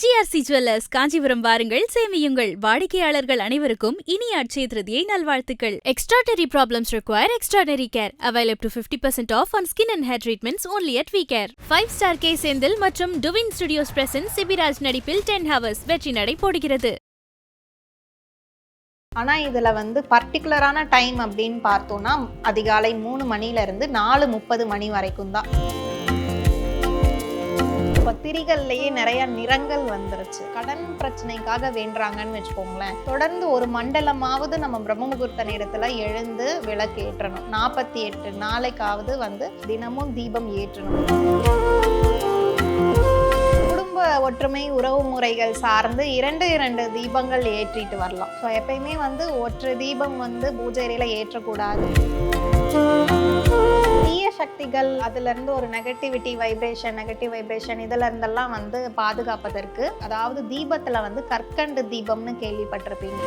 GRC jewellers Kanchipuram வாருங்கள். சேமியுங்கள். வாடிக்கையாளர்கள் அனைவருக்கும் இனிய அட்சய திருதியை நல்வாழ்த்துக்கள். Extraordinary problems require extraordinary care avail up to 50% percent off on skin and hair treatments only at we care five star K Senthil மற்றும் twin studios presence Sibiraj நடிப்பில் ten hours வெற்றி நடை போடுகிறது. ஆனால் இதில் வந்து பர்டிகுலரான டைம் அப்படின்னு பார்த்தோன்னா அதிகாலை மூணு மணிலேருந்து நாலு முப்பது மணி வரைக்கும் தான். திரிகள்லேயே நிறைய நிறங்கள் வந்துருச்சு. கடன் பிரச்சனைக்காக வேண்டுறாங்கன்னு வச்சுக்கோங்களேன். தொடர்ந்து ஒரு மண்டலமாவது நம்ம பிரம்மமுகூர்த்த நேரத்தில் எழுந்து விளக்கு ஏற்றணும் நாற்பத்தி எட்டு நாளைக்காவது வந்து தினமும் தீபம் ஏற்றணும். குடும்ப ஒற்றுமை உறவு முறைகள் சார்ந்து இரண்டு இரண்டு தீபங்கள் ஏற்றிட்டு வரலாம். ஸோ எப்பயுமே வந்து ஒற்று தீபம் வந்து பூஜை ஏற்றக்கூடாது. சக்திகள் அதுலேருந்து ஒரு நெகட்டிவிட்டி வைப்ரேஷன் நெகட்டிவ் வைப்ரேஷன் இதுல இருந்தெல்லாம் வந்து பாதுகாப்பதற்கு அதாவது தீபத்தில் வந்து கற்கண்டு தீபம்னு கேள்விப்பட்டிருப்பீங்க.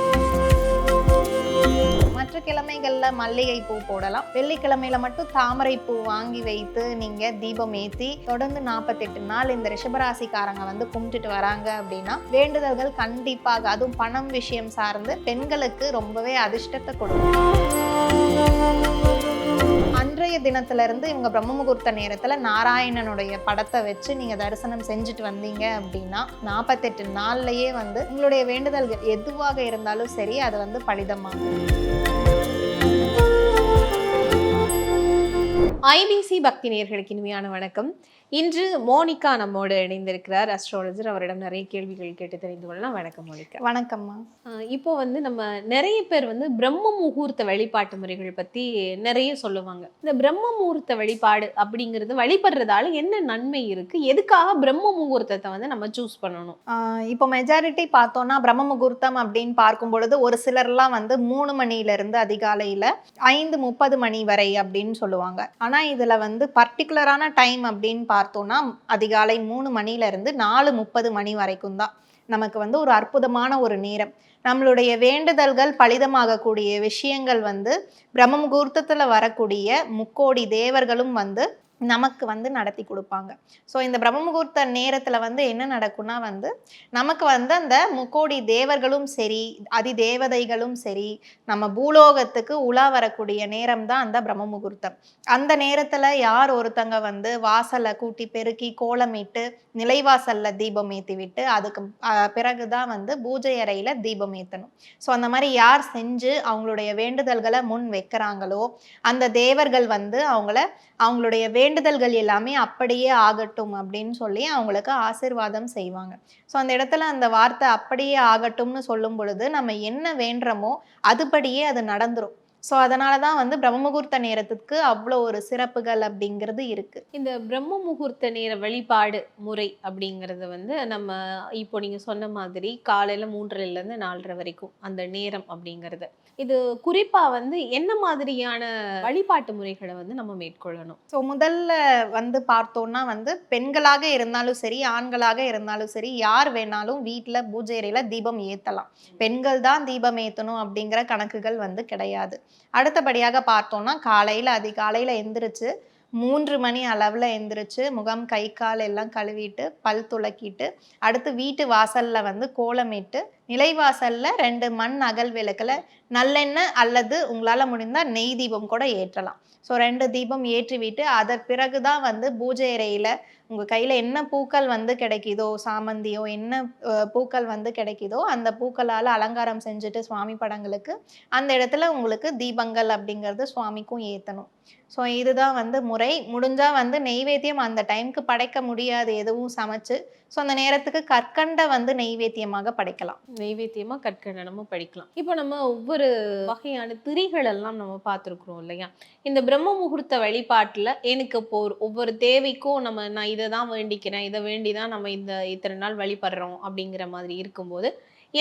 மற்ற கிழமைகளில் மல்லிகை பூ போடலாம். வெள்ளிக்கிழமையில மட்டும் தாமரை பூ வாங்கி வைத்து நீங்க தீபம் ஏத்தி தொடர்ந்து நாற்பத்தெட்டு நாள் இந்த ரிஷபராசிக்காரங்க வந்து கும்பிட்டுட்டு வராங்க அப்படின்னா வேண்டுதல்கள் கண்டிப்பாக அதுவும் பணம் விஷயம் சார்ந்து பெண்களுக்கு ரொம்பவே அதிர்ஷ்டத்தை கொடுக்கும். அன்றைய தினத்திலிருந்து இவங்க பிரம்ம முகூர்த்த நேரத்தில் நாராயணனுடைய படத்தை வச்சு நீங்கள் தரிசனம் செஞ்சுட்டு வந்தீங்க அப்படின்னா நாற்பத்தெட்டு நாள்லையே வந்து உங்களுடைய வேண்டுதல்கள் எதுவாக இருந்தாலும் சரி அது வந்து பலிதமாகும் ஐபிசி பக்தி நேர்களுக்கு இனிமையான வணக்கம். இன்று மோனிகா நம்மோடு இணைந்திருக்கிறார். அஸ்ட்ராலஜர் அவரிடம் நிறைய கேள்விகள் கேட்டு தெரிந்து கொள்ளலாம். வணக்கம் மோனிகா. வணக்கம்மா. இப்போ வந்து நம்ம நிறைய பேர் வந்து பிரம்ம முகூர்த்த வழிபாட்டு முறைகள் பத்தி நிறைய சொல்லுவாங்க. இந்த பிரம்ம முகூர்த்த வழிபாடு அப்படிங்கிறது வழிபடுறதால என்ன நன்மை இருக்கு? எதுக்காக பிரம்ம முகூர்த்தத்தை வந்து நம்ம சூஸ் பண்ணணும்? இப்போ மெஜாரிட்டி பார்த்தோம்னா பிரம்ம முகூர்த்தம் அப்படின்னு பார்க்கும் பொழுது ஒரு சிலர்லாம் வந்து மூணு மணில இருந்து அதிகாலையில ஐந்து முப்பது மணி வரை அப்படின்னு சொல்லுவாங்க. ஆனா இதுல வந்து பர்டிகுலரான டைம் அப்படின்னு பார்த்தோன்னா அதிகாலை மூணு மணில இருந்து நாலு முப்பது மணி வரைக்கும் தான் நமக்கு வந்து ஒரு அற்புதமான ஒரு நேரம். நம்மளுடைய வேண்டுதல்கள் பலிதமாகக்கூடிய விஷயங்கள் வந்து பிரம்ம முகூர்த்தத்துல வரக்கூடிய முக்கோடி தேவர்களும் வந்து நமக்கு வந்து நடத்தி கொடுப்பாங்க. ஸோ இந்த பிரம்ம முகூர்த்த வந்து என்ன நடக்கும்னா வந்து நமக்கு வந்து அந்த முக்கோடி தேவர்களும் சரி அதி தேவதைகளும் சரி நம்ம பூலோகத்துக்கு உலா வரக்கூடிய நேரம் தான் அந்த பிரம்ம முகூர்த்தம் அந்த நேரத்தில் யார் ஒருத்தங்க வந்து வாசலை கூட்டி பெருக்கி கோலமிட்டு நிலைவாசலில் தீபம் ஏற்றி விட்டு அதுக்கு பிறகு தான் வந்து பூஜை அறையில் தீபம் ஏற்றணும் ஸோ அந்த மாதிரி யார் செஞ்சு அவங்களுடைய வேண்டுதல்களை முன் வைக்கிறாங்களோ அந்த தேவர்கள் வந்து அவங்கள அவங்களுடைய வேண்டு வேண்டுதல்கள் எல்லாமே அப்படியே ஆகட்டும் அப்படின்னு சொல்லி அவங்களுக்கு ஆசீர்வாதம் செய்வாங்க. ஸோ அந்த இடத்துல அந்த வார்த்தை அப்படியே ஆகட்டும்னு சொல்லும் பொழுது நம்ம என்ன வேண்டுறோமோ அதுபடியே அது நடந்துரும். ஸோ அதனால தான் வந்து பிரம்ம முகூர்த்த நேரத்துக்கு அவ்வளோ ஒரு சிறப்புகள் அப்படிங்கிறது இருக்கு. இந்த பிரம்ம முகூர்த்த நேர வழிபாடு முறை அப்படிங்கிறது வந்து நம்ம இப்போ நீங்க சொன்ன மாதிரி காலையில மூன்றரைல இருந்து நாலரை வரைக்கும் அந்த நேரம் அப்படிங்கிறது. இது குறிப்பா வந்து என்ன மாதிரியான வழிபாட்டு முறைகளை வந்து நம்ம மேற்கொள்ளணும்? ஸோ முதல்ல வந்து பார்த்தோம்னா வந்து பெண்களாக இருந்தாலும் சரி ஆண்களாக இருந்தாலும் சரி யார் வேணாலும் வீட்டில் பூஜை அறையில தீபம் ஏற்றலாம் பெண்கள் தான் தீபம் ஏற்றணும் அப்படிங்கிற கணக்குகள் வந்து கிடையாது. அடுத்தபடியாக பார்த்தோம்னா காலையில் அதிகாலையில் எந்திரிச்சு மூன்று மணி அளவில் எந்திரிச்சு முகம் கை கால் எல்லாம் கழுவிட்டு பல் துளக்கிட்டு அடுத்து வீட்டு வாசல்ல வந்து கோலமிட்டு நிலைவாசல்ல ரெண்டு மண் அகல் விளக்கில் நல்லெண்ணெய் அல்லது உங்களால் முடிந்தால் நெய் தீபம் கூட ஏற்றலாம். ஸோ ரெண்டு தீபம் ஏற்றி விட்டு அதன் பிறகு தான் வந்து பூஜை அறையில் உங்கள் கையில் என்ன பூக்கள் வந்து கிடைக்குதோ சாமந்தியோ என்ன பூக்கள் வந்து கிடைக்குதோ அந்த பூக்களால் அலங்காரம் செஞ்சுட்டு சுவாமி படங்களுக்கு அந்த இடத்துல உங்களுக்கு தீபங்கள் அப்படிங்கிறது சுவாமிக்கும் ஏற்றணும் ஸோ இதுதான் வந்து முறை. முடிஞ்சால் வந்து நெய்வேத்தியம் அந்த டைம்க்கு படைக்க முடியாது. எதுவும் சமைச்சு ஸோ அந்த நேரத்துக்கு கற்கண்டை வந்து நெய்வேத்தியமாக படைக்கலாம். நைவேத்தியமா கற்கண்டனமும் படிக்கலாம். இப்போ நம்ம ஒவ்வொரு வகையான திரிகள் எல்லாம் நம்ம பார்த்துருக்குறோம் இல்லையா? இந்த பிரம்ம முகூர்த்த வழிபாட்டில் எனக்கு இப்போ ஒரு- ஒவ்வொரு தேவைக்கும் நம்ம நான் இதை தான் வேண்டிக்கிறேன் இதை வேண்டி தான் நம்ம இந்த இத்தனை நாள் வழிபடுறோம் அப்படிங்கிற மாதிரி இருக்கும்போது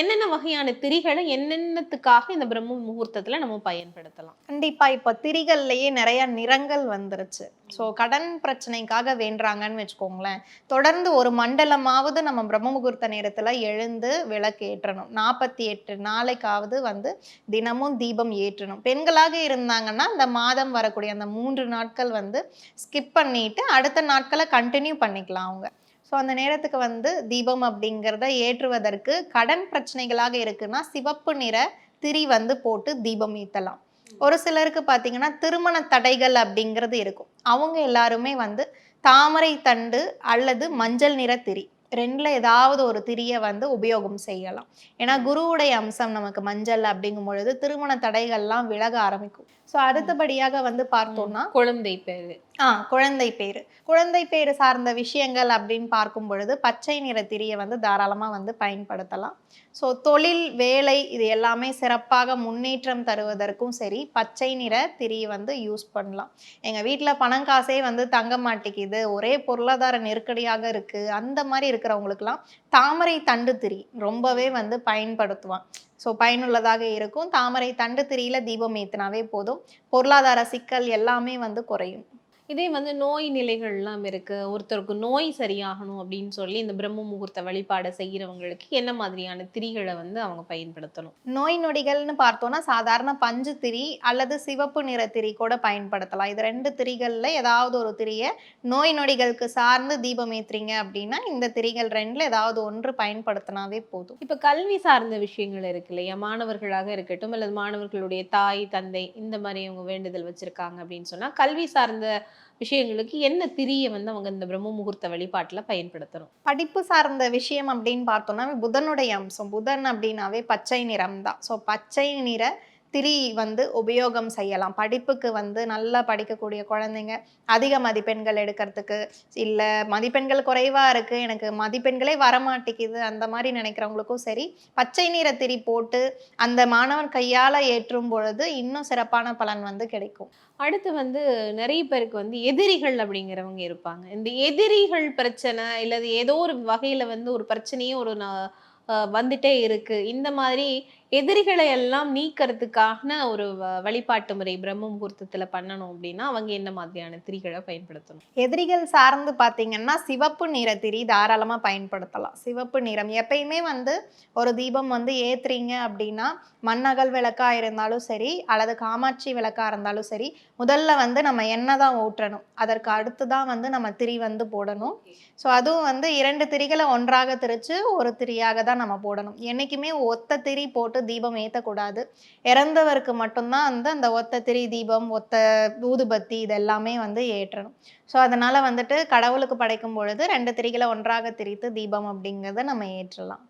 என்னென்ன வகையான திரிகளை என்னென்னத்துக்காக இந்த பிரம்ம முகூர்த்தத்தில் நம்ம பயன்படுத்தலாம்? கண்டிப்பா. இப்போ திரிகள்லையே நிறைய நிறங்கள் வந்துருச்சு. ஸோ கடன் பிரச்சனைக்காக வேண்டுறாங்கன்னு வச்சுக்கோங்களேன். தொடர்ந்து ஒரு மண்டலமாவது நம்ம பிரம்ம முகூர்த்த நேரத்தில் எழுந்து விளக்கு ஏற்றணும் நாற்பத்தி எட்டு நாளைக்காவது வந்து தினமும் தீபம் ஏற்றணும். பெண்களாக இருந்தாங்கன்னா அந்த மாதம் வரக்கூடிய அந்த மூன்று நாட்கள் வந்து ஸ்கிப் பண்ணிட்டு அடுத்த நாட்களை கண்டினியூ பண்ணிக்கலாம் அவங்க. ஸோ அந்த நேரத்துக்கு வந்து தீபம் அப்படிங்கிறத ஏற்றுவதற்கு கடன் பிரச்சனைகளாக இருக்குன்னா சிவப்பு நிற திரி வந்து போட்டு தீபம் ஈத்தலாம் ஒரு சிலருக்கு பார்த்தீங்கன்னா திருமண தடைகள் அப்படிங்கிறது இருக்கும். அவங்க எல்லாருமே வந்து தாமரை தண்டு அல்லது மஞ்சள் நிற திரி ரெண்டில் ஏதாவது ஒரு திரியை வந்து உபயோகம் செய்யலாம். ஏன்னா குருவுடைய அம்சம் நமக்கு மஞ்சள் அப்படிங்கும் பொழுது திருமண தடைகள்லாம் விலக ஆரம்பிக்கும். ஸோ அடுத்தபடியாக வந்து பார்த்தோம்னா குழந்தை பேரு. ஆ குழந்தை பேரு. குழந்தை பேரு சார்ந்த விஷயங்கள் அப்படின்னு பார்க்கும் பொழுது பச்சை நிற திரியை வந்து தாராளமாக வந்து பயன்படுத்தலாம். ஸோ தொழில் வேலை இது எல்லாமே சிறப்பாக முன்னேற்றம் தருவதற்கும் சரி பச்சை நிற திரியை வந்து யூஸ் பண்ணலாம். எங்கள் வீட்டில் பணம் காசே வந்து தங்க மாட்டேங்குது. ஒரே பொருளாதார நெருக்கடியாக இருக்குது அந்த மாதிரி இருக்கிறவங்களுக்குலாம் தாமரை தண்டு திரி ரொம்பவே வந்து பயன்படுத்துவான். ஸோ பயனுள்ளதாக இருக்கும். தாமரை தண்டு திரியில தீபம் ஏற்றினாவே போதும். பொருளாதார சிக்கல் எல்லாமே வந்து குறையும். இதே வந்து நோய் நிலைகள்லாம் இருக்கு. ஒருத்தருக்கு நோய் சரியாகணும் அப்படின்னு சொல்லி இந்த பிரம்ம முகூர்த்த வழிபாடை செய்யறவங்களுக்கு என்ன மாதிரியான திரிகளை வந்து அவங்க பயன்படுத்தணும்? நோய் நொடிகள்னு பார்த்தோம்னா சாதாரண பஞ்சு திரி அல்லது சிவப்பு நிற திரி கூட பயன்படுத்தலாம். இது ரெண்டு திரிகளில் ஏதாவது ஒரு திரியை நோய் நொடிகளுக்கு சார்ந்து தீபம் ஏத்துறீங்க அப்படின்னா இந்த திரிகள் ரெண்டுல ஏதாவது ஒன்று பயன்படுத்தினாவே போதும். இப்ப கல்வி சார்ந்த விஷயங்கள் இருக்கு இல்லையா? மாணவர்களாக இருக்கட்டும் அல்லது மாணவர்களுடைய தாய் தந்தை இந்த மாதிரி அவங்க வேண்டுதல் வச்சிருக்காங்க அப்படின்னு சொன்னா கல்வி சார்ந்த விஷயங்களுக்கு என்ன திரியை வந்து அவங்க இந்த பிரம்ம முகூர்த்த வழிபாட்டில் பயன்படுத்தணும்? படிப்பு சார்ந்த விஷயம் அப்படின்னு பார்த்தோம்னா புதனுடைய அம்சம். புதன் அப்படின்னாவே பச்சை நிறம் தான். ஸோ பச்சை நிற திரி வந்து உபயோகம் செய்யலாம். படிப்புக்கு வந்து நல்லா படிக்கக்கூடிய குழந்தைங்க அதிக மதிப்பெண்கள் எடுக்கிறதுக்கு இல்லை மதிப்பெண்கள் குறைவாக இருக்குது எனக்கு மதிப்பெண்களே வரமாட்டேங்குது அந்த மாதிரி நினைக்கிறவங்களுக்கும் சரி பச்சை நிற திரி போட்டு அந்த மாணவன் கையால் ஏற்றும் பொழுது இன்னும் சிறப்பான பலன் வந்து கிடைக்கும். அடுத்து வந்து நிறைய பேருக்கு வந்து எதிரிகள் அப்படிங்கிறவங்க இருப்பாங்க. இந்த எதிரிகள் பிரச்சனை இல்லது ஏதோ ஒரு வகையில் வந்து ஒரு பிரச்சனையே ஒரு ந- வந்துட்டே இருக்கு. இந்த மாதிரி எதிரிகளை எல்லாம் நீக்கிறதுக்கான ஒரு வழிபாட்டு முறை பிரம்ம முகூர்த்தத்துல பண்ணணும் அப்படின்னா அவங்க என்ன மாதிரியான திரிகளை பயன்படுத்தணும்? எதிரிகள் சார்ந்து பார்த்தீங்கன்னா சிவப்பு நிற திரி தாராளமாக பயன்படுத்தலாம். சிவப்பு நிறம். எப்பயுமே வந்து ஒரு தீபம் வந்து ஏத்துறீங்க அப்படின்னா மண்ணகல் விளக்கா இருந்தாலும் சரி அல்லது காமாட்சி விளக்கா இருந்தாலும் சரி முதல்ல வந்து நம்ம எண்ணெய் தான் ஊற்றணும். அதற்கு அடுத்து தான் வந்து நம்ம திரி வந்து போடணும். ஸோ அதுவும் வந்து இரண்டு திரிகளை ஒன்றாக திரிச்சு ஒரு திரியாக தான் நம்ம போடணும். என்னைக்குமே ஒத்த திரி போட்டு போட்டு தீபம் ஏற்றக்கூடாது இறந்தவருக்கு மட்டும்தான் வந்து அந்த ஒத்த திரி தீபம் ஒத்த ஊதுபத்தி இது எல்லாமே வந்து ஏற்றணும். ஸோ அதனால் வந்துட்டு கடவுளுக்கு படைக்கும் பொழுது ரெண்டு திரிகளை ஒன்றாக திரித்து தீபம் அப்படிங்கிறத நம்ம ஏற்றலாம்.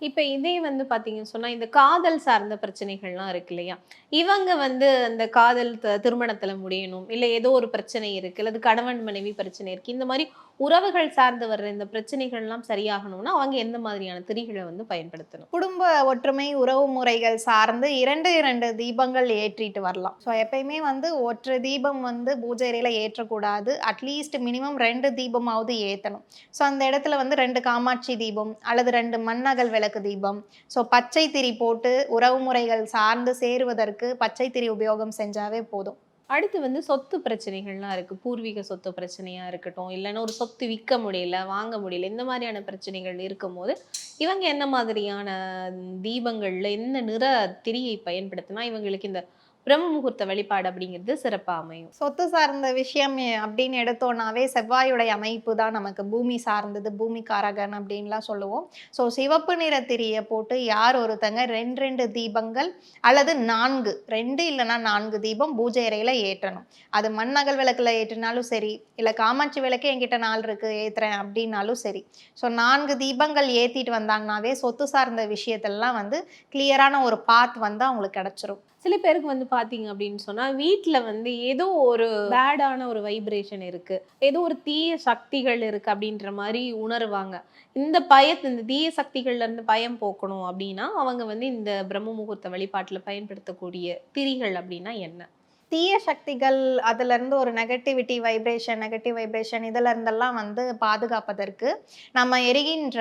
இப்போ இதே வந்து பார்த்தீங்கன்னு சொன்னால் இந்த காதல் சார்ந்த பிரச்சனைகள்லாம் இருக்கு இல்லையா? இவங்க வந்து அந்த காதல் திருமணத்தில் முடியணும் இல்லை ஏதோ ஒரு பிரச்சனை இருக்குது அல்லது கணவன் மனைவி பிரச்சனை இருக்குது இந்த மாதிரி உறவுகள் சார்ந்து வர்ற இந்த பிரச்சனைகள்லாம் சரியாகணும்னா அவங்க எந்த மாதிரியான திரிகளை வந்து பயன்படுத்தணும்? குடும்ப ஒற்றுமை உறவு முறைகள் சார்ந்து இரண்டு இரண்டு தீபங்கள் ஏற்றிட்டு வரலாம். ஸோ எப்பயுமே வந்து ஒற்று தீபம் வந்து பூஜை அறையில ஏற்றக்கூடாது. அட்லீஸ்ட் மினிமம் ரெண்டு தீபமாவது ஏற்றணும் ஸோ அந்த இடத்துல வந்து ரெண்டு காமாட்சி தீபம் அல்லது ரெண்டு மண்ணகல் விளக்கு தீபம். ஸோ பச்சை திரி போட்டு உறவு முறைகள் சார்ந்து சேருவதற்கு பச்சை திரி உபயோகம் செஞ்சாவே போதும். அடுத்து வந்து சொத்து பிரச்சனைகள்லாம் இருக்குது பூர்வீக சொத்து பிரச்சனையாக இருக்கட்டும் இல்லைன்னா ஒரு சொத்து விற்க முடியல வாங்க முடியல இந்த மாதிரியான பிரச்சனைகள் இருக்கும்போது இவங்க என்ன மாதிரியான தீபங்களில் என்ன நிற திரியை பயன்படுத்தினா இவங்களுக்கு இந்த பிரம்ம முகூர்த்த வழிபாடு அப்படிங்கிறது சிறப்பாக அமையும். சொத்து சார்ந்த விஷயம் அப்படின்னு எடுத்தோன்னாவே செவ்வாயுடைய அமைப்பு தான் நமக்கு பூமி சார்ந்தது பூமி காரகன் அப்படின்லாம் சொல்லுவோம். ஸோ சிவப்பு நிற திரியை போட்டு யார் ஒருத்தங்க ரெண்டு ரெண்டு தீபங்கள் அல்லது நான்கு ரெண்டு இல்லைன்னா நான்கு தீபம் பூஜை அறையில் ஏற்றணும். அது மண்ணகல் விளக்கில் ஏற்றினாலும் சரி இல்லை காமாட்சி விளக்கு என்கிட்ட நாள் இருக்கு ஏற்றுறேன் அப்படின்னாலும் சரி. ஸோ நான்கு தீபங்கள் ஏற்றிட்டு வந்தாங்கனாவே சொத்து சார்ந்த விஷயத்தெல்லாம் வந்து கிளியரான ஒரு பாத் வந்து அவங்களுக்கு கிடச்சிரும். சில பேருக்கு வந்து பாத்தீங்க அப்படின்னு சொன்னா வீட்டில் வந்து ஏதோ ஒரு பேடான ஒரு வைப்ரேஷன் இருக்கு. ஏதோ ஒரு தீய சக்திகள் இருக்கு அப்படின்ற மாதிரி உணருவாங்க. இந்த பயத்து இந்த தீய சக்திகள்ல இருந்து பயம் போக்கணும் அப்படின்னா அவங்க வந்து இந்த பிரம்ம முகூர்த்த வழிபாட்டுல பயன்படுத்தக்கூடிய திரிகள் அப்படின்னா என்ன? தீய சக்திகள் அதுல இருந்து ஒரு நெகட்டிவிட்டி வைப்ரேஷன் நெகட்டிவ் வைப்ரேஷன் இதுல இருந்தெல்லாம் வந்து பாதுகாப்பதற்கு நம்ம எரிகின்ற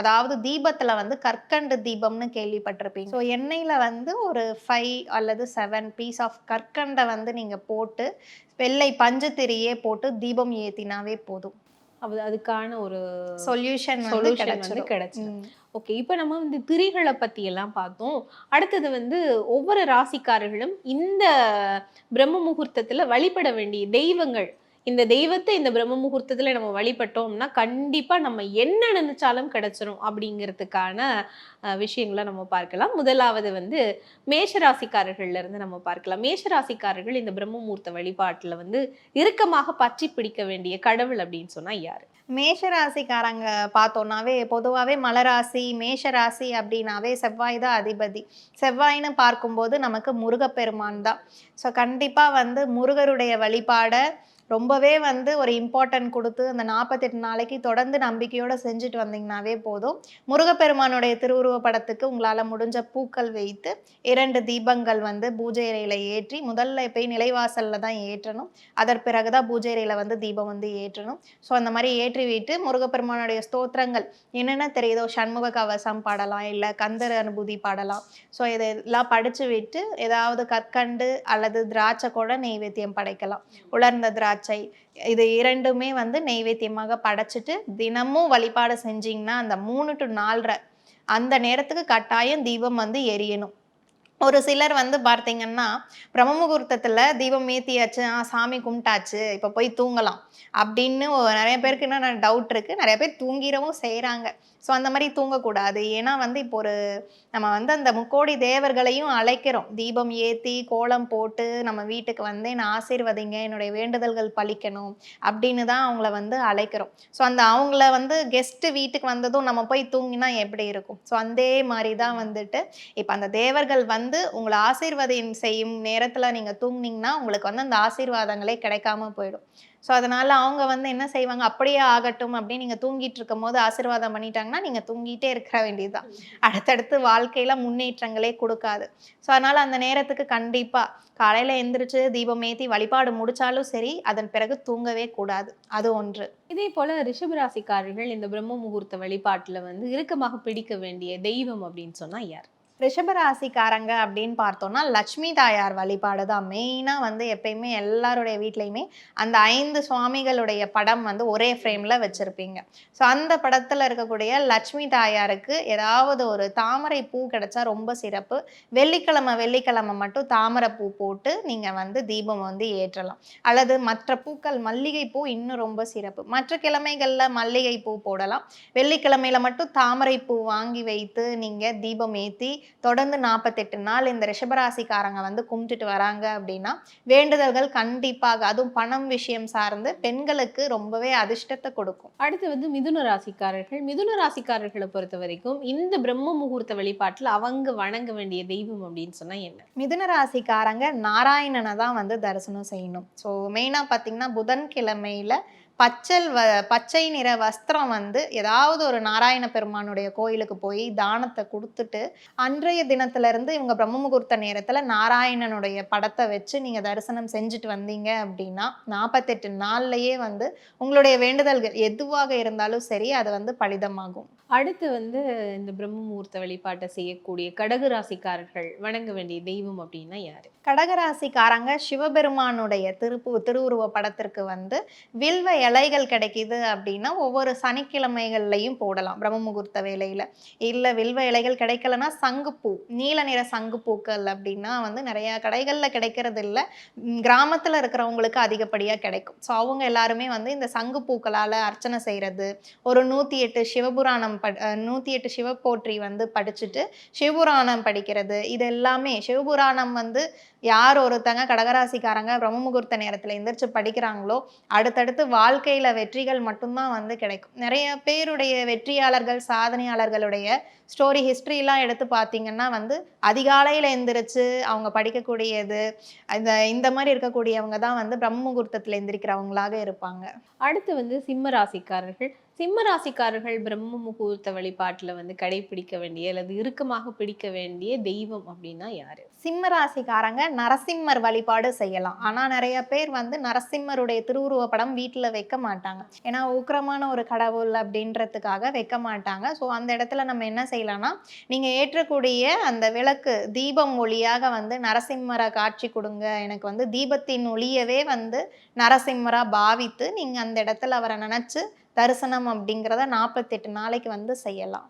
அதாவது தீபத்துல வந்து கற்கண்டு தீபம்னு கேள்விப்பட்டிருப்பீங்க. ஸோ எண்ணெயில வந்து ஒரு ஃபைவ் அல்லது செவன் பீஸ் ஆஃப் கற்கண்டை வந்து நீங்க போட்டு வெள்ளை பஞ்சு திரியே போட்டு தீபம் ஏத்தினாவே போதும். அது அதுக்கான ஒரு சொல்யூஷன் சொல்யூஷன் வந்து கிடைச்சிடும் ஓகே இப்போ நம்ம வந்து திரிகளை பத்தி எல்லாம் பார்த்தோம். அடுத்தது வந்து ஒவ்வொரு ராசிக்காரர்களும் இந்த பிரம்ம முகூர்த்தத்துல வழிபட வேண்டிய தெய்வங்கள் இந்த தெய்வத்தை இந்த பிரம்ம முகூர்த்தத்துல நம்ம வழிபட்டோம்னா கண்டிப்பா நம்ம என்ன நினைச்சாலும் கிடைச்சிரும் அப்படிங்கிறதுக்கான அஹ், விஷயங்களை நம்ம பார்க்கலாம். முதலாவது வந்து மேஷராசிக்காரர்கள்லேருந்து நம்ம பார்க்கலாம். மேஷராசிக்காரர்கள் இந்த பிரம்ம முகூர்த்த வழிபாட்டுல வந்து இறுக்கமாக பற்றி பிடிக்க வேண்டிய கடவுள் அப்படின்னு சொன்னா யாரு? மேஷ ராசிக்காரங்க பார்த்தோன்னாவே பொதுவாகவே மலராசி மேஷ ராசி அப்படின்னாவே செவ்வாய் தான் அதிபதி. செவ்வாய்னு பார்க்கும்போது நமக்கு முருகப்பெருமான் தான். ஸோ கண்டிப்பாக வந்து முருகருடைய வழிபாடை ரொம்பவே வந்து ஒரு இம்பார்ட்டன்ட் கொடுத்து அந்த நாற்பத்தெட்டு நாளைக்கு தொடர்ந்து நம்பிக்கையோடு செஞ்சுட்டு வந்தீங்கனாவே போதும். முருகப்பெருமானுடைய திருவுருவ படத்துக்கு உங்களால் முடிஞ்ச பூக்கள் வைத்து இரண்டு தீபங்கள் வந்து பூஜை அறையில் ஏற்றி முதல்ல போய் நிலைவாசலில் தான் ஏற்றணும். அதன் பிறகு தான் பூஜை அறையில் வந்து தீபம் வந்து ஏற்றணும். ஸோ அந்த மாதிரி ஏற்றி வைத்து முருகப்பெருமானுடைய ஸ்தோத்திரங்கள் என்னென்ன தெரியுதோ சண்முக கவசம் பாடலாம் இல்லை கந்தர் அனுபூதி பாடலாம். ஸோ இதெல்லாம் படித்து விட்டு ஏதாவது கற்கண்டு அல்லது திராட்சை கூட நெய்வேத்தியம் படைக்கலாம். உலர்ந்த திராட்சை இது இரண்டுமே வந்து நெய்வேத்தியமாக படைச்சிட்டு தினமும் வழிபாடு செஞ்சீங்கன்னா அந்த மூணு டு நாலரை அந்த நேரத்துக்கு கட்டாயம் தீபம் வந்து எரியணும். ஒரு சிலர் வந்து பார்த்தீங்கன்னா பிரம்ம முகூர்த்தத்தில் தீபம் ஏற்றியாச்சு ஆ சாமி கும்பிட்டாச்சு இப்போ போய் தூங்கலாம் அப்படின்னு நிறைய பேருக்கு என்ன டவுட் இருக்குது நிறைய பேர் தூங்கிடவும் செய்கிறாங்க ஸோ அந்த மாதிரி தூங்கக்கூடாது. ஏன்னா வந்து இப்போ ஒரு நம்ம வந்து அந்த முக்கோடி தேவர்களையும் அழைக்கிறோம். தீபம் ஏற்றி கோலம் போட்டு நம்ம வீட்டுக்கு வந்து என்னை ஆசீர்வதிங்க என்னுடைய வேண்டுதல்கள் பழிக்கணும் அப்படின்னு தான் அவங்கள வந்து அழைக்கிறோம். ஸோ அந்த அவங்கள வந்து கெஸ்ட்டு வீட்டுக்கு வந்ததும் நம்ம போய் தூங்கினா எப்படி இருக்கும்? ஸோ அதே மாதிரி தான் வந்துட்டு இப்போ அந்த தேவர்கள் வந்து உங்களை ஆசீர்வாதம் செய்யும் நேரத்தில் நீங்கள் தூங்குனீங்கன்னா உங்களுக்கு வந்து அந்த ஆசீர்வாதங்களே கிடைக்காம போயிடும். ஸோ அதனால் அவங்க வந்து என்ன செய்வாங்க? அப்படியே ஆகட்டும் அப்படின்னு நீங்கள் தூங்கிட்டு இருக்கும் போது ஆசீர்வாதம் பண்ணிட்டாங்கன்னா நீங்கள் தூங்கிட்டே இருக்கிற வேண்டியதுதான். அடுத்தடுத்து வாழ்க்கையில் முன்னேற்றங்களே கொடுக்காது. ஸோ அதனால் அந்த நேரத்துக்கு கண்டிப்பாக காலையில் எந்திரிச்சு தீபம் ஏற்றி வழிபாடு முடித்தாலும் சரி அதன் பிறகு தூங்கவே கூடாது. அது ஒன்று. இதே போல ரிஷபராசிக்காரர்கள் இந்த பிரம்ம முகூர்த்த வழிபாட்டில் வந்து இறுக்கமாக பிடிக்க வேண்டிய தெய்வம் அப்படின்னு சொன்னால் யார்? ரிஷபராசிக்காரங்க அப்படின்னு பார்த்தோம்னா லட்சுமி தாயார் வழிபாடு தான். மெயினாக வந்து எப்பயுமே எல்லாருடைய வீட்லேயுமே அந்த ஐந்து சுவாமிகளுடைய படம் வந்து ஒரே ஃப்ரேமில் வச்சுருப்பீங்க. ஸோ அந்த படத்தில் இருக்கக்கூடிய லட்சுமி தாயாருக்கு ஏதாவது ஒரு தாமரை பூ கிடைச்சா ரொம்ப சிறப்பு. வெள்ளிக்கிழமை வெள்ளிக்கிழமை மட்டும் தாமரை பூ போட்டு நீங்கள் வந்து தீபம் வந்து ஏற்றலாம். அல்லது மற்ற பூக்கள் மல்லிகை பூ இன்னும் ரொம்ப சிறப்பு. மற்ற கிழமைகளில் மல்லிகை பூ போடலாம். வெள்ளிக்கிழமையில மட்டும் தாமரை பூ வாங்கி வைத்து நீங்கள் தீபம் ஏற்றி தொடர்ந்து நாற்பத்தெட்டு நாள் இந்த ரிஷபராசிக்காரங்க வந்து கும்பிட்டுட்டு வராங்க அப்படின்னா வேண்டுதல்கள் கண்டிப்பாக அதுவும் பணம் விஷயம் சார்ந்து பெண்களுக்கு ரொம்பவே அதிர்ஷ்டத்தை கொடுக்கும். அடுத்து வந்து மிதுன ராசிக்காரர்கள். மிதுன ராசிக்காரர்களை பொறுத்த வரைக்கும் இந்த பிரம்ம முகூர்த்த வழிபாட்டுல அவங்க வணங்க வேண்டிய தெய்வம் அப்படின்னு சொன்னா என்ன? மிதுன ராசிக்காரங்க நாராயணனை தான் வந்து தரிசனம் செய்யணும். ஸோ மெயினாக பார்த்தீங்கன்னா புதன்கிழமையில பச்சல் வ பச்சை நிற வஸ்திரம் வந்து ஏதாவது ஒரு நாராயண பெருமானுடைய கோயிலுக்கு போய் தானத்தை கொடுத்துட்டு அன்றைய தினத்துல இருந்து இவங்க பிரம்ம முகூர்த்த நேரத்துல நாராயணனுடைய படத்தை வச்சு நீங்க தரிசனம் செஞ்சுட்டு வந்தீங்க அப்படின்னா நாற்பத்தெட்டு நாள்லயே வந்து உங்களுடைய வேண்டுதல்கள் எதுவாக இருந்தாலும் சரி அது வந்து பலிதமாகும். அடுத்து வந்து இந்த பிரம்ம முகூர்த்த வழிபாட்டை செய்யக்கூடிய கடகு ராசிக்காரர்கள் வணங்க வேண்டிய தெய்வம் அப்படின்னா யாரு? கடகராசிக்காரங்க சிவபெருமானுடைய திருப்பு திருவுருவ படத்திற்கு வந்து வில்வ இலைகள் கிடைக்குது அப்படின்னா ஒவ்வொரு சனிக்கிழமைகள்லையும் போடலாம். பிரம்ம முகூர்த்த வேலையில இல்லை வில்வ இலைகள் கிடைக்கலன்னா சங்குப்பூ நீல நிற சங்குப்பூக்கள் அப்படின்னா வந்து நிறைய கடைகளில் கிடைக்கிறது இல்லை கிராமத்தில் இருக்கிறவங்களுக்கு அதிகப்படியாக கிடைக்கும். ஸோ அவங்க எல்லாருமே வந்து இந்த சங்குப்பூக்களால் அர்ச்சனை செய்கிறது ஒரு நூற்றி எட்டு சிவபுராணம் ப நூற்றி எட்டு சிவப்போற்றி வந்து படிச்சுட்டு சிவபுராணம் படிக்கிறது இது எல்லாமே சிவபுராணம் வந்து யார் ஒருத்தங்க கடகராசிக்காரங்க பிரம்ம முகூர்த்த நேரத்தில் எந்திரிச்சு படிக்கிறாங்களோ அடுத்தடுத்து வாழ்க்கையில் வெற்றிகள் மட்டும்தான் வந்து கிடைக்கும். நிறைய பேருடைய வெற்றியாளர்கள் சாதனையாளர்களுடைய ஸ்டோரி ஹிஸ்ட்ரிலாம் எடுத்து பார்த்தீங்கன்னா வந்து அதிகாலையில் எந்திரிச்சு அவங்க படிக்கக்கூடியது இந்த இந்த மாதிரி இருக்கக்கூடியவங்க தான் வந்து பிரம்ம முகூர்த்தத்தில் எந்திரிக்கிறவங்களாக இருப்பாங்க. அடுத்து வந்து சிம்ம ராசிக்காரர்கள். சிம்ம ராசிக்காரர்கள் பிரம்ம முகூர்த்த வழிபாட்டில் வந்து கடைபிடிக்க வேண்டிய அல்லது இறுக்கமாக பிடிக்க வேண்டிய தெய்வம் அப்படின்னா யாரு? சிம்ம ராசிக்காரங்க நரசிம்மர் வழிபாடு செய்யலாம். ஆனால் நிறைய பேர் வந்து நரசிம்மருடைய திருவுருவ படம் வீட்டில் வைக்க மாட்டாங்க. ஏன்னா உக்கிரமான ஒரு கடவுள் அப்படின்றதுக்காக வைக்க மாட்டாங்க. ஸோ அந்த இடத்துல நம்ம என்ன செய்யலாம்னா நீங்கள் ஏற்றக்கூடிய அந்த விளக்கு தீபம் ஒளியாக வந்து நரசிம்மரை காட்சி கொடுங்க. எனக்கு வந்து தீபத்தின் ஒளியவே வந்து நரசிம்மராக பாவித்து நீங்கள் அந்த இடத்துல அவரை நினச்சி தரிசனம் அப்படிங்கிறத நாற்பத்தெட்டு நாளைக்கு வந்து செய்யலாம்.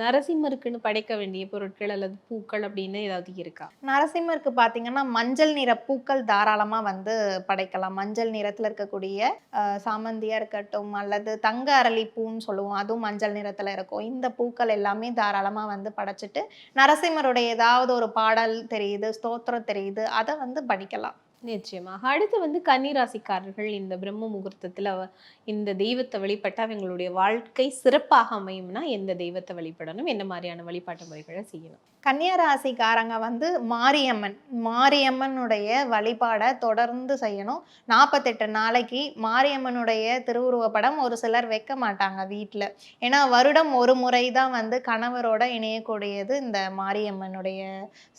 நரசிம்மருக்குன்னு படைக்க வேண்டிய பொருட்கள் அல்லது பூக்கள் அப்படின்னு ஏதாவது இருக்கா? நரசிம்மருக்கு பார்த்தீங்கன்னா மஞ்சள் நிற பூக்கள் தாராளமாக வந்து படைக்கலாம். மஞ்சள் நிறத்தில் இருக்கக்கூடிய அஹ், சாமந்தியா இருக்கட்டும் அல்லது தங்க அரளி பூன்னு சொல்லுவோம். அதுவும் மஞ்சள் நிறத்தில் இருக்கும். இந்த பூக்கள் எல்லாமே தாராளமாக வந்து படைச்சிட்டு நரசிம்மருடைய ஏதாவது ஒரு பாடல் தெரியுது ஸ்தோத்திரம் தெரியுது அதை வந்து படிக்கலாம். நிச்சயமாக அடுத்து வந்து கன்னிராசிக்காரர்கள் இந்த பிரம்ம முகூர்த்தத்தில் அவ- இந்த தெய்வத்தை வழிபட்டு அவங்களுடைய வாழ்க்கை சிறப்பாக அமையும்னா எந்த தெய்வத்தை வழிபடணும்? என்ன மாதிரியான வழிபாட்டு முறைகளை செய்யணும்? கன்னியா ராசிக்காரங்க வந்து மாரியம்மன் மாரியம்மனுடைய வழிபாடை தொடர்ந்து செய்யணும். நாற்பத்தெட்டு நாளைக்கு மாரியம்மனுடைய திருவுருவ படம் ஒரு சிலர் வைக்க மாட்டாங்க வீட்டில் ஏன்னா வருடம் ஒரு முறை தான் வந்து கணவரோட இணையக்கூடியது இந்த மாரியம்மனுடைய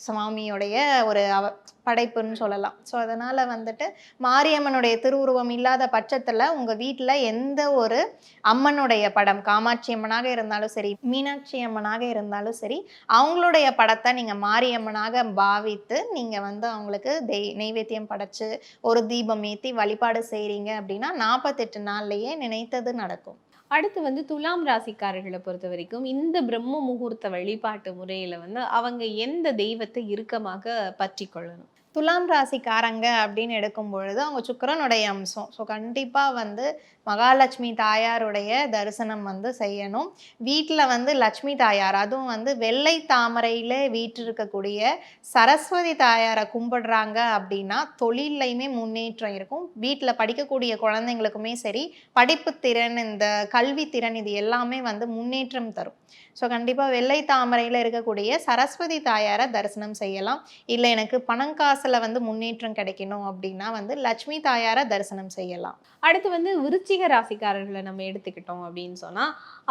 சுவாமியுடைய ஒரு அவ படைப்புன்னு சொல்லலாம். ஸோ அதை அதனால் வந்துட்டு மாரியம்மனுடைய திருவுருவம் இல்லாத பட்சத்தில் உங்கள் வீட்டில் எந்த ஒரு அம்மனுடைய படம் காமாட்சி அம்மனாக இருந்தாலும் சரி மீனாட்சி அம்மனாக இருந்தாலும் சரி அவங்களுடைய படத்தை நீங்கள் மாரியம்மனாக பாவித்து நீங்கள் வந்து அவங்களுக்கு தெய் நெய்வேத்தியம் படைச்சு ஒரு தீபம் ஏற்றி வழிபாடு செய்கிறீங்க அப்படின்னா நாற்பத்தெட்டு நாள்லயே நினைத்தது நடக்கும். அடுத்து வந்து துலாம் ராசிக்காரர்களை பொறுத்த வரைக்கும் இந்த பிரம்ம முகூர்த்த வழிபாட்டு முறையில வந்து அவங்க எந்த தெய்வத்தை இறுக்கமாக பற்றி கொள்ளணும்? துலாம் ராசிக்காரங்க அப்படின்னு எடுக்கும் பொழுது அவங்க சுக்கரனுடைய அம்சம். ஸோ கண்டிப்பாக வந்து மகாலட்சுமி தாயாருடைய தரிசனம் வந்து செய்யணும். வீட்டில் வந்து லட்சுமி தாயார் அதுவும் வந்து வெள்ளை தாமரையில் வீற்றிருக்கக்கூடிய சரஸ்வதி தாயாரை கும்பிடுறாங்க அப்படின்னா தொழில்லையுமே முன்னேற்றம் இருக்கும். வீட்டில் படிக்கக்கூடிய குழந்தைங்களுக்குமே சரி படிப்பு திறன் இந்த கல்வி திறன் இது எல்லாமே வந்து முன்னேற்றம் தரும். ஸோ கண்டிப்பாக வெள்ளை தாமரையில் இருக்கக்கூடிய சரஸ்வதி தாயாரை தரிசனம் செய்யலாம். இல்லை எனக்கு பணங்காசில் வந்து முன்னேற்றம் கிடைக்கணும் அப்படின்னா வந்து லட்சுமி தாயாரை தரிசனம் செய்யலாம். அடுத்து வந்து விருச்சிக ராசிக்காரர்களை நம்ம எடுத்துக்கிட்டோம் அப்படின்னு சொன்னா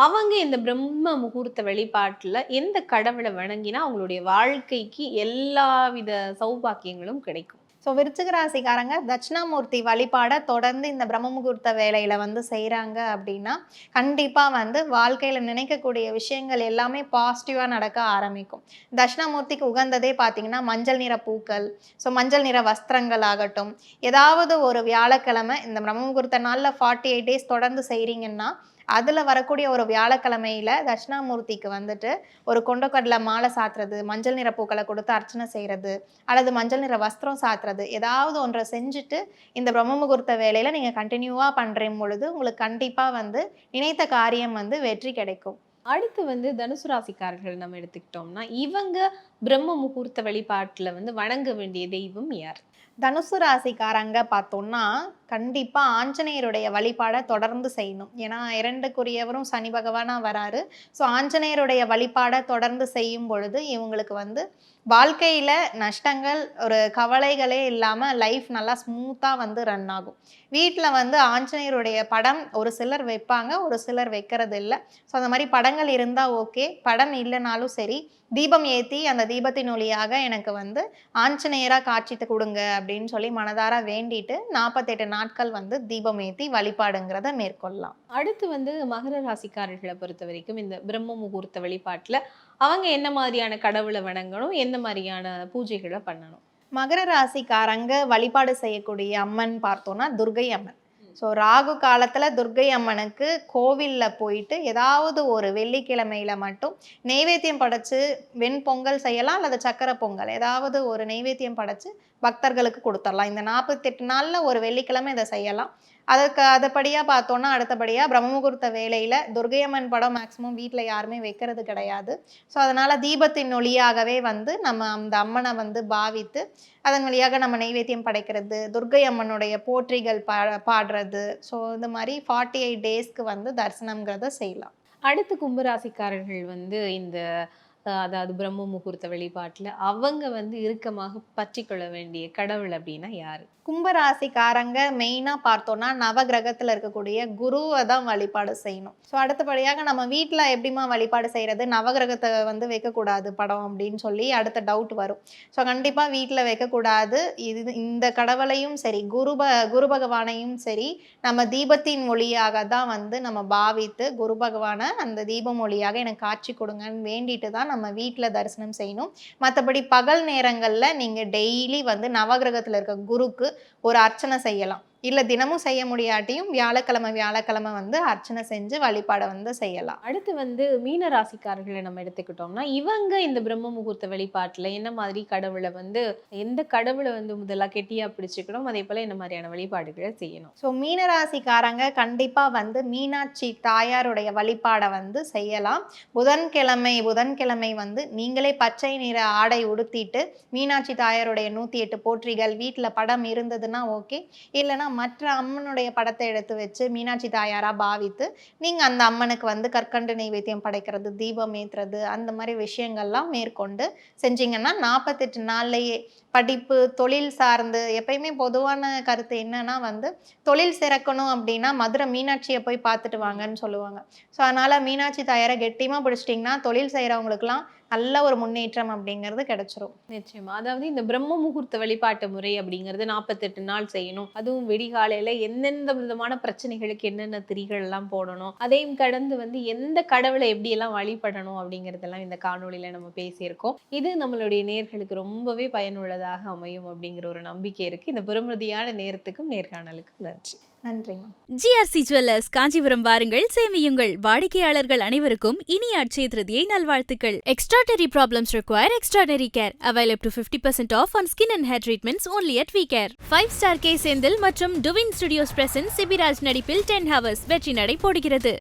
அவங்க இந்த பிரம்ம முகூர்த்த வழிபாட்டுல எந்த கடவுளை வணங்கினா அவங்களுடைய வாழ்க்கைக்கு எல்லாவித சௌபாக்கியங்களும் கிடைக்கும். ஸோ விருச்சிக ராசிக்காரங்க தட்சிணாமூர்த்தி வழிபாடை தொடர்ந்து இந்த பிரம்ம முகூர்த்த வேலையில் வந்து செய்கிறாங்க அப்படின்னா கண்டிப்பாக வந்து வாழ்க்கையில் நினைக்கக்கூடிய விஷயங்கள் எல்லாமே பாசிட்டிவாக நடக்க ஆரம்பிக்கும். தட்சிணாமூர்த்திக்கு உகந்ததே பார்த்தீங்கன்னா மஞ்சள் நிற பூக்கள் ஸோ மஞ்சள் நிற வஸ்திரங்கள் ஆகட்டும். ஏதாவது ஒரு வியாழக்கிழமை இந்த பிரம்ம முகூர்த்த நாளில் ஃபார்ட்டி எயிட் டேஸ் தொடர்ந்து செய்கிறீங்கன்னா அதில் வரக்கூடிய ஒரு வியாழக்கிழமையில தட்சிணாமூர்த்திக்கு வந்துட்டு ஒரு கொண்டக்கடலை மாலை சாத்துறது மஞ்சள் நிற பூக்களை கொடுத்து அர்ச்சனை செய்கிறது அல்லது மஞ்சள் நிற வஸ்திரம் சாத்துறது ஏதாவது ஒன்றை செஞ்சுட்டு இந்த பிரம்ம முகூர்த்த வேலையில் நீங்கள் கண்டினியூவாக பண்றீங்க பொழுது உங்களுக்கு கண்டிப்பாக வந்து நினைத்த காரியம் வந்து வெற்றி கிடைக்கும். அடுத்து வந்து தனுசு ராசிக்காரர்கள் நம்ம எடுத்துக்கிட்டோம்னா இவங்க பிரம்ம முகூர்த்த வழிபாட்டில் வந்து வணங்க வேண்டிய தெய்வம் யார்? தனுசு ராசிக்காரங்க பார்த்தோம்னா கண்டிப்பா ஆஞ்சநேயருடைய வழிபாடை தொடர்ந்து செய்யணும். ஏன்னா இரண்டுக்குரியவரும் சனி பகவானாக வராரு. ஸோ ஆஞ்சநேயருடைய வழிபாடை தொடர்ந்து செய்யும் பொழுது இவங்களுக்கு வந்து வாழ்க்கையில் நஷ்டங்கள் ஒரு கவலைகளே இல்லாமல் லைஃப் நல்லா ஸ்மூத்தாக வந்து ரன் ஆகும். வீட்டில் வந்து ஆஞ்சநேயருடைய படம் ஒரு சிலர் வைப்பாங்க ஒரு சிலர் வைக்கிறது இல்லை. ஸோ அந்த மாதிரி படங்கள் இருந்தால் ஓகே படம் இல்லைனாலும் சரி தீபம் ஏற்றி அந்த தீபத்தின் ஒளியாக எனக்கு வந்து ஆஞ்சநேயராக காட்சி கொடுங்க அப்படின்னு சொல்லி மனதார வேண்டிட்டு நாற்பத்தெட்டு நாட்கள் வந்து தீபம் ஏற்றி வழிபாடுங்கிறத மேற்கொள்ளலாம். அடுத்து வந்து மகர ராசிக்காரர்களை பொறுத்த வரைக்கும் இந்த பிரம்ம முகூர்த்த வழிபாட்டில் அவங்க என்ன மாதிரியான கடவுளை வணங்கணும்? எந்த மாதிரியான பூஜைகளை பண்ணணும்? மகர ராசிக்காரங்க வழிபாடு செய்யக்கூடிய அம்மன் பார்த்தோன்னா துர்கை அம்மன். ஸோ ராகு காலத்தில் துர்கை அம்மனுக்கு கோவிலில் போயிட்டு ஏதாவது ஒரு வெள்ளிக்கிழமையில மட்டும் நெய்வேத்தியம் படைச்சு வெண்பொங்கல் செய்யலாம் அல்லது சக்கரை பொங்கல். ஏதாவது ஒரு நெய்வேத்தியம் படைச்சு பக்தர்களுக்கு கொடுத்துடலாம் இந்த நாற்பத்தெட்டு நாளில் ஒரு வெள்ளிக்கிழமை இதை செய்யலாம். அதுக்கு அதுபடியாக பார்த்தோன்னா அடுத்தபடியாக பிரம்மமுகூர்த்த வேலையில் துர்கையம்மன் படம் மேக்ஸிமம் வீட்டில் யாருமே வைக்கிறது கிடையாது. ஸோ அதனால் தீபத்தின் ஒளியாகவே வந்து நம்ம அந்த அம்மனை வந்து பாவித்து அதன் வழியாக நம்ம நைவேத்தியம் படைக்கிறது துர்கை அம்மனுடைய போற்றிகள் பா பாடுறது. ஸோ இந்த மாதிரி ஃபார்ட்டி எயிட் டேஸ்க்கு வந்து தரிசனம்ங்கிறத செய்யலாம். அடுத்து கும்பராசிக்காரர்கள் வந்து இந்த அதாவது பிரம்ம முகூர்த்த வெளிப்பாட்டில் அவங்க வந்து இறுக்கமாக பற்றி கொள்ள வேண்டிய கடவுள் அப்படின்னா யாரு? கும்பராசிக்காரங்க மெயினாக பார்த்தோன்னா நவகிரகத்தில் இருக்கக்கூடிய குருவை தான் வழிபாடு செய்யணும். ஸோ அடுத்தபடியாக நம்ம வீட்டில் எப்படிமா வழிபாடு செய்கிறது நவகிரகத்தை வந்து வைக்கக்கூடாது படம் அப்படின்னு சொல்லி அடுத்த டவுட் வரும். ஸோ கண்டிப்பாக வீட்டில் வைக்கக்கூடாது. இது இந்த கடவுளையும் சரி குரு ப குரு பகவானையும் சரி நம்ம தீபத்தின் ஒளியாக தான் வந்து நம்ம பாவித்து குரு பகவானை அந்த தீபம் ஒளியாக எனக்கு காட்சி கொடுங்கன்னு வேண்டிட்டு தான் நம்ம வீட்டில் தரிசனம் செய்யணும். மற்றபடி பகல் நேரங்களில் நீங்கள் டெய்லி வந்து நவகிரகத்தில் இருக்க குருக்கு ஒரு அர்ச்சனை செய்யலாம். இல்லை தினமும் செய்ய முடியாட்டியும் வியாழக்கிழமை வியாழக்கிழமை வந்து அர்ச்சனை செஞ்சு வழிபாடை வந்து செய்யலாம். அடுத்து வந்து மீன ராசிக்காரர்களை நம்ம எடுத்துக்கிட்டோம்னா இவங்க இந்த பிரம்ம முகூர்த்த வழிபாட்டுல என்ன மாதிரி கடவுளை வந்து எந்த கடவுளை வந்து முதல்ல கெட்டியா பிடிச்சுக்கணும் அதே போல என்ன மாதிரியான வழிபாடுகளை செய்யணும்? ஸோ மீனராசிக்காரங்க கண்டிப்பாக வந்து மீனாட்சி தாயாருடைய வழிபாடை வந்து செய்யலாம். புதன்கிழமை புதன்கிழமை வந்து நீங்களே பச்சை நிற ஆடை உடுத்திட்டு மீனாட்சி தாயாருடைய நூற்றி எட்டு போற்றிகள் வீட்டில் படம் இருந்ததுன்னா ஓகே இல்லைன்னா மற்ற அம்மனுடைய படத்தை எடுத்து வச்சு மீனாட்சி தாயாராக பாவித்து நீங்கள் அந்த அம்மனுக்கு வந்து கற்கண்டு நைவேத்தியம் படைக்கிறது தீபம் ஏற்றுறது அந்த மாதிரி விஷயங்கள்லாம் மேற்கொண்டு செஞ்சீங்கன்னா நாற்பத்தெட்டு நாள்லேயே படிப்பு தொழில் சார்ந்து எப்பயுமே பொதுவான கருத்து என்னன்னா வந்து தொழில் சிறக்கணும் அப்படின்னா மதுரை மீனாட்சியை போய் பார்த்துட்டு வாங்கன்னு சொல்லுவாங்க. ஸோ அதனால் மீனாட்சி தயாரை கெட்டியமாக பிடிச்சிட்டிங்கன்னா தொழில் செய்கிறவங்களுக்குலாம் நல்ல ஒரு முன்னேற்றம் அப்படிங்கிறது கிடைச்சிரும். நிச்சயமா. அதாவது இந்த பிரம்ம முகூர்த்த வழிபாட்டு முறை அப்படிங்கிறது நாற்பத்தெட்டு நாள் செய்யணும். அதுவும் வெடிகாலையில எந்தெந்த விதமான பிரச்சனைகளுக்கு என்னென்ன திரிகள் எல்லாம் போடணும் அதையும் கடந்து வந்து எந்த கடவுளை எப்படி எல்லாம் வழிபடணும் அப்படிங்கறதெல்லாம் இந்த காணொலியில நம்ம பேசியிருக்கோம். இது நம்மளுடைய நேர்களுக்கு ரொம்பவே பயனுள்ளதாக அமையும் அப்படிங்கிற ஒரு நம்பிக்கை இருக்கு. இந்த பெருமதியான நேரத்துக்கும் நேர்காணலுக்கும் நன்றி. நன்றிங்க ஜிஆர்சி ஜுவல்லர்ஸ் காஞ்சிபுரம் வாருங்கள். சேமியுங்கள். வாடிக்கையாளர்கள் அனைவருக்கும் இனி அட்சய திருதியை நல்வாழ்த்துக்கள். Extraordinary problems require extraordinary care. Avail up to 50% off on skin and hair treatments only at we care five star K Senthil மற்றும் டுவின் ஸ்டுடியோஸ் பிரசன்ஸ் சிபிராஜ் நடிப்பில் டென் ஹவர்ஸ் வெற்றி நடை போடுகிறது.